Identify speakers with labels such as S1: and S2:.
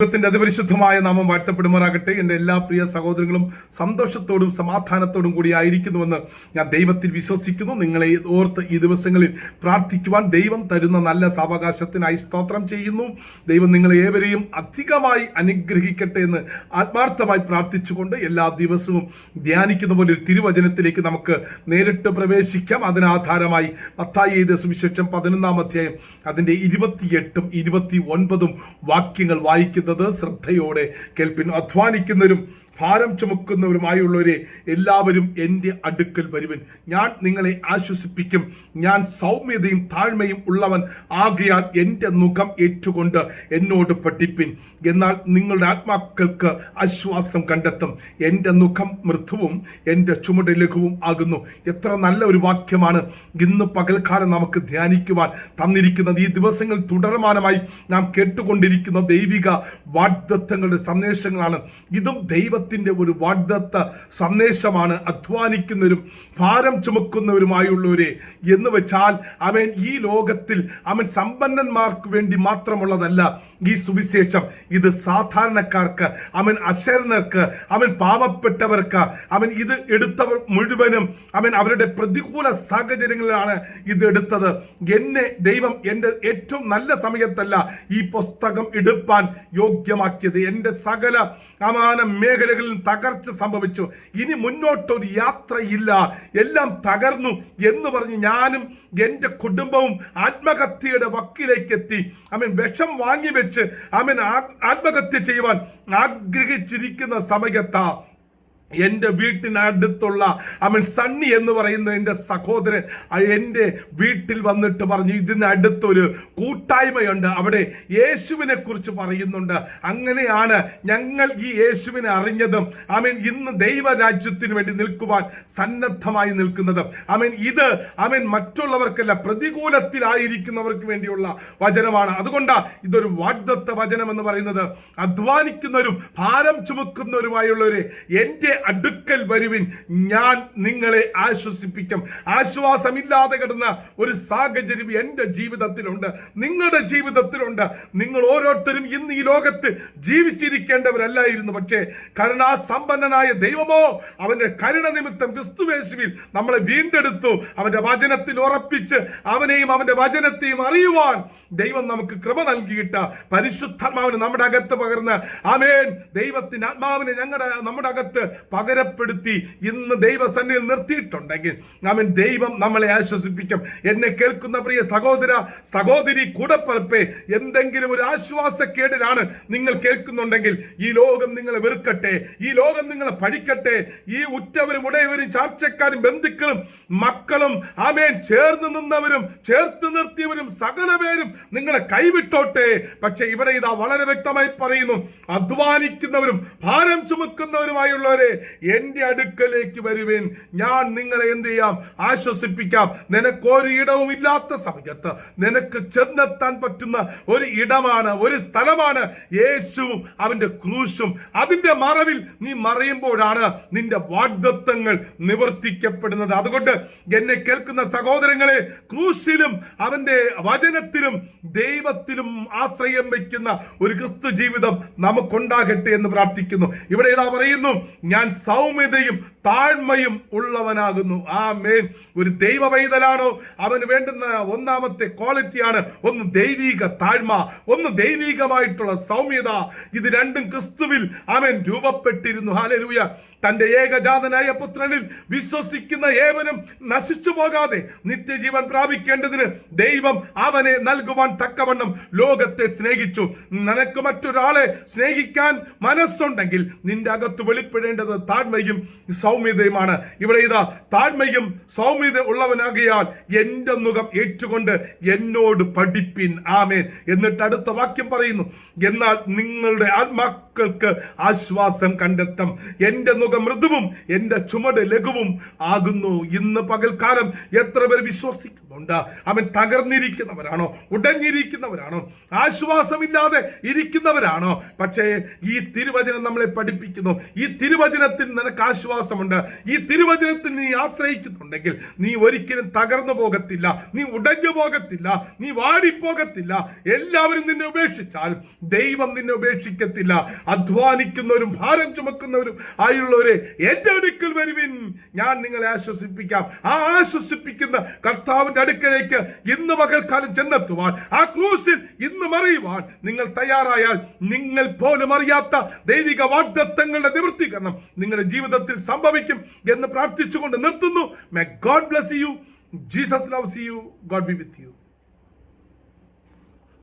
S1: ദൈവത്തിന്റെ അതിപരിശുദ്ധമായ നാമം വാഴ്ത്തപ്പെടുമാറാകട്ടെ. എന്റെ എല്ലാ പ്രിയ സഹോദരങ്ങളും സന്തോഷത്തോടും സമാധാനത്തോടും കൂടി ആയിരിക്കുന്നുവെന്ന് ഞാൻ ദൈവത്തിൽ വിശ്വസിക്കുന്നു. നിങ്ങളെ ഓർത്ത് ഈ ദിവസങ്ങളിൽ പ്രാർത്ഥിക്കുവാൻ ദൈവം തരുന്ന നല്ല സാവകാശത്തിനായി സ്തോത്രം ചെയ്യുന്നു. ദൈവം നിങ്ങളെ ഏവരെയും അധികമായി അനുഗ്രഹിക്കട്ടെ എന്ന് ആത്മാർത്ഥമായി പ്രാർത്ഥിച്ചുകൊണ്ട് എല്ലാ ദിവസവും ധ്യാനിക്കുന്ന പോലെ ഒരു തിരുവചനത്തിലേക്ക് നമുക്ക് നേരിട്ട് പ്രവേശിക്കാം. അതിനാധാരമായി പത്തായി എഴുതിയ സുവിശേഷം പതിനൊന്നാം അധ്യായം അതിന്റെ ഇരുപത്തിയെട്ടും ഇരുപത്തി ഒൻപതും വാക്യങ്ങൾ വായിക്കുന്നത് ശ്രദ്ധയോടെ കേൾപ്പിൻ അധ്വാനിക്കുന്നവരും ഭാരം ചുമക്കുന്നവരുമായുള്ളവരെ എല്ലാവരും എന്റെ അടുക്കൽ വരുവൻ. ഞാൻ നിങ്ങളെ ആശ്വസിപ്പിക്കും. ഞാൻ സൗമ്യതയും താഴ്മയും ഉള്ളവൻ ആകയാൽ എന്റെ മുഖം ഏറ്റുകൊണ്ട് എന്നോട് പഠിപ്പിൻ. എന്നാൽ നിങ്ങളുടെ ആത്മാക്കൾക്ക് ആശ്വാസം കണ്ടെത്തും. എന്റെ മുഖം മൃദുവും എന്റെ ചുമട് ലഘുവും ആകുന്നു. എത്ര നല്ല ഒരു വാക്യമാണ്. ഇന്ന് പകൽക്കാലം നമുക്ക് ധ്യാനിക്കുവാൻ തന്നിരിക്കുന്നത് ഈ ദിവസങ്ങൾ തുടർമാനമായി നാം കേട്ടുകൊണ്ടിരിക്കുന്ന ദൈവിക വാഗ്ദത്തങ്ങളുടെ സന്ദേശങ്ങളാണ്. ഇതും ദൈവത്തിന്റെ ഒരു വാഗ്ദത്ത സന്ദേശമാണ് അധ്വാനിക്കുന്നവരും ഭാരം ചുമക്കുന്നവരുമായുള്ളവരെ എന്ന് വെച്ചാൽ അവൻ ഈ ലോകത്തിൽ അവൻ സമ്പന്നന്മാർക്ക് വേണ്ടി മാത്രമുള്ളതല്ല. ഈ സുവിശേഷം ഇത് സാധാരണക്കാർക്ക് അവൻ അശരണർക്ക് അവൻ പാവപ്പെട്ടവർക്ക് അവൻ ഇത് എടുത്തവർ മുഴുവനും അവൻ അവരുടെ പ്രതികൂല സാഹചര്യങ്ങളിലാണ് ഇത് എടുത്തത്. എന്നെ ദൈവം എന്റെ ഏറ്റവും നല്ല സമയത്തല്ല ഈ പുസ്തകം എടുപ്പാൻ യോഗ്യമാക്കിയത്. എന്റെ സകല അമാന മേഖലകളിൽ തകർച്ച സംഭവിച്ചു. ഇനി മുന്നോട്ടൊരു യാത്രയില്ല. എല്ലാം തകർന്നു എന്ന് പറഞ്ഞ് ഞാനും എന്റെ കുടുംബവും ആത്മഹത്യയുടെ വക്കിലേക്ക് എത്തി അവൻ വിഷം വാങ്ങിവെച്ച് അവൻ ആത്മഹത്യ ചെയ്യുവാൻ ആഗ്രഹിച്ചിരിക്കുന്ന സമയത്താ എന്റെ വീട്ടിനടുത്തുള്ള അവൻ സണ്ണി എന്ന് പറയുന്ന എന്റെ സഹോദരൻ എന്റെ വീട്ടിൽ വന്നിട്ട് പറഞ്ഞു ഇതിനടുത്തൊരു കൂട്ടായ്മയുണ്ട്. അവിടെ യേശുവിനെ കുറിച്ച് പറയുന്നുണ്ട്. അങ്ങനെയാണ് ഞങ്ങൾ ഈ യേശുവിനെ അറിഞ്ഞതും അവൻ ഇന്ന് ദൈവരാജ്യത്തിന് വേണ്ടി നിൽക്കുവാൻ സന്നദ്ധമായി നിൽക്കുന്നത്. അവൻ ഇത് അവൻ മറ്റുള്ളവർക്കല്ല പ്രതികൂലത്തിലായിരിക്കുന്നവർക്ക് വേണ്ടിയുള്ള വചനമാണ്. അതുകൊണ്ടാണ് ഇതൊരു വാഗ്ദത്ത വചനം എന്ന് പറയുന്നത്. അധ്വാനിക്കുന്നവരും ഭാരം ചുമക്കുന്നവരുമായുള്ളവരെ എന്റെ അടുക്കൽ വരുവിൻ. ഞാൻ നിങ്ങളെ ആശ്വസിപ്പിക്കും. ആശ്വാസമില്ലാതെ കിടന്ന ഒരു സാഹചര്യം എന്റെ ജീവിതത്തിലുണ്ട്. നിങ്ങളുടെ ജീവിതത്തിലുണ്ട്. നിങ്ങൾ ഓരോരുത്തരും ഇന്ന് ഈ ലോകത്ത് ജീവിച്ചിരിക്കേണ്ടവരല്ലായിരുന്നു. പക്ഷേ കരുണാസമ്പന്നനായ ദൈവമോ അവന്റെ കരുണ നിമിത്തം ക്രിസ്തുവേശുവിൽ നമ്മളെ വീണ്ടെടുത്തു. അവന്റെ വചനത്തിൽ ഉറപ്പിച്ച് അവനെയും അവന്റെ വചനത്തെയും അറിയുവാൻ ദൈവം നമുക്ക് കൃപ നൽകിയിട്ട് പരിശുദ്ധാത്മാവിന് നമ്മുടെ അകത്ത് പകർന്ന് ആമേൻ. ദൈവത്തിന്റെ ആത്മാവിനെ ഞങ്ങളുടെ നമ്മുടെ അകത്ത് പകരപ്പെടുത്തി ഇന്ന് ദൈവസന്നിധിയിൽ നിർത്തിയിട്ടുണ്ടെങ്കിൽ അവൻ ദൈവം നമ്മളെ ആശ്വസിപ്പിക്കും. എന്നെ കേൾക്കുന്ന പ്രിയ സഹോദര സഹോദരി കൂടപ്പറപ്പേ എന്തെങ്കിലും ഒരു ആശ്വാസക്കേടിലാണ് നിങ്ങൾ കേൾക്കുന്നുണ്ടെങ്കിൽ ഈ ലോകം നിങ്ങളെ വെറുക്കട്ടെ ഈ ലോകം നിങ്ങളെ പഠിക്കട്ടെ ഈ ഉറ്റവരും ഉടയവരും ചാർച്ചക്കാരും ബന്ധുക്കളും മക്കളും ആമേൻ ചേർന്ന് നിന്നവരും ചേർത്ത് നിർത്തിയവരും സകല പേരും നിങ്ങളെ കൈവിട്ടോട്ടെ. പക്ഷെ ഇവിടെ ഇതാ വളരെ വ്യക്തമായി പറയുന്നു അധ്വാനിക്കുന്നവരും ഭാരം ചുമക്കുന്നവരുമായുള്ളവരെ എന്റെ അടുക്കലേക്ക് വരുവേൻ. ഞാൻ നിങ്ങളെ എന്ത് ചെയ്യാം? ആശ്വസിപ്പിക്കാം. നിനക്കൊരു ഇടവും ഇല്ലാത്ത സമയത്ത് നിനക്ക് ചെന്നെത്താൻ പറ്റുന്ന ഒരു ഇടമാണ് ഒരു സ്ഥലമാണ് യേശുവും അവന്റെ ക്രൂശും. അതിന്റെ മറവിൽ നീ മറയുമ്പോഴാണ് നിന്റെ വാഗ്ദത്വങ്ങൾ നിവർത്തിക്കപ്പെടുന്നത്. അതുകൊണ്ട് എന്നെ കേൾക്കുന്ന സഹോദരങ്ങളെ ക്രൂശിലും അവന്റെ വചനത്തിലും ദൈവത്തിലും ആശ്രയം വയ്ക്കുന്ന ഒരു ക്രിസ്തു ജീവിതം നമുക്കുണ്ടാകട്ടെ എന്ന് പ്രാർത്ഥിക്കുന്നു. ഇവിടെ ഇതാ പറയുന്നു ഞാൻ സൗമ്യതയും താഴ്മയും ഉള്ളവനാകുന്നു. ആ മേൻ ഒരു ദൈവ പൈതലാണോ അവന് വേണ്ടുന്ന ഒന്നാമത്തെ ക്വാളിറ്റിയാണ് ഒന്ന് ദൈവിക താഴ്മ ഒന്ന് ദൈവികമായിട്ടുള്ള സൗമ്യത. ഇത് രണ്ടും ക്രിസ്തുവിൽ അവൻ രൂപപ്പെട്ടിരുന്നു. ഹാലലൂയ തന്റെ ഏകജാതനായ പുത്രനിൽ വിശ്വസിക്കുന്ന ഏവനും നശിച്ചു പോകാതെ നിത്യജീവൻ പ്രാപിക്കേണ്ടതിന് ദൈവം അവനെ നൽകുവാൻ തക്കവണ്ണം ലോകത്തെ സ്നേഹിച്ചു. നിനക്ക് മറ്റൊരാളെ സ്നേഹിക്കാൻ മനസ്സുണ്ടെങ്കിൽ നിന്റെ അകത്ത് വെളിപ്പെടേണ്ടത് താഴ്മയും സൗമ്യതയുമാണ്. ഇവിടെ ഇതാ താഴ്മയും സൗമ്യത ഉള്ളവനാകിയാൽ എന്റെ മുഖം ഏറ്റുകൊണ്ട് എന്നോട് പഠിപ്പിൻ. ആമേൻ. എന്നിട്ട് അടുത്ത വാക്യം പറയുന്നു. എന്നാൽ നിങ്ങളുടെ ആത്മാക്കൾക്ക് ആശ്വാസം കണ്ടെത്തും. എന്റെ മുഖം മൃദുവും എന്റെ ചുമട് ലഘുവും ആകുന്നു. ഇന്ന് പകൽക്കാലം എത്ര പേർ വിശ്വസിക്കുന്നുണ്ട്? അവൻ തകർന്നിരിക്കുന്നവരാണോ? ഉടഞ്ഞിരിക്കുന്നവരാണോ? ആശ്വാസമില്ലാതെ ഇരിക്കുന്നവരാണോ? പക്ഷേ ഈ തിരുവചനം നമ്മളെ പഠിപ്പിക്കുന്നു. ഈ തിരുവചനത്തിൽ നിനക്ക് ആശ്വാസമുണ്ട്. ഈ തിരുവചനത്തിൽ നീ ആശ്രയിക്കുന്നുണ്ടെങ്കിൽ നീ ഒരിക്കലും തകർന്നു പോകത്തില്ല. നീ ഉടഞ്ഞു പോകത്തില്ല. നീ വാടിപ്പോകത്തില്ല. എല്ലാവരും നിന്നെ ഉപേക്ഷിച്ചാൽ ദൈവം നിന്നെ ഉപേക്ഷിക്കത്തില്ല. അധ്വാനിക്കുന്നവരും ഭാരം ചുമക്കുന്നവരും ആയുള്ളവരെ എന്റെ അടുക്കൽ വരുവിൻ. ഞാൻ നിങ്ങളെ ആശ്വസിപ്പിക്കാം. ആ ആശ്വസിപ്പിക്കുന്ന കർത്താവിന്റെ അടുക്കലേക്ക് ഇന്ന് പകൽക്കാലം ചെന്നെത്തുവാൻ ആ ക്രൂസിൽ ഇന്ന് മറിയുവാൻ നിങ്ങൾ തയ്യാറായാൽ നിങ്ങൾ പോലും അറിയാത്ത ദൈവിക വാഗ്ദത്തങ്ങളുടെ നിവൃത്തീകരണം നിങ്ങളുടെ ജീവിതത്തിൽ സംഭവിക്കും എന്ന് പ്രാർത്ഥിച്ചുകൊണ്ട് നിർത്തുന്നു. May God bless you Jesus loves you God be with you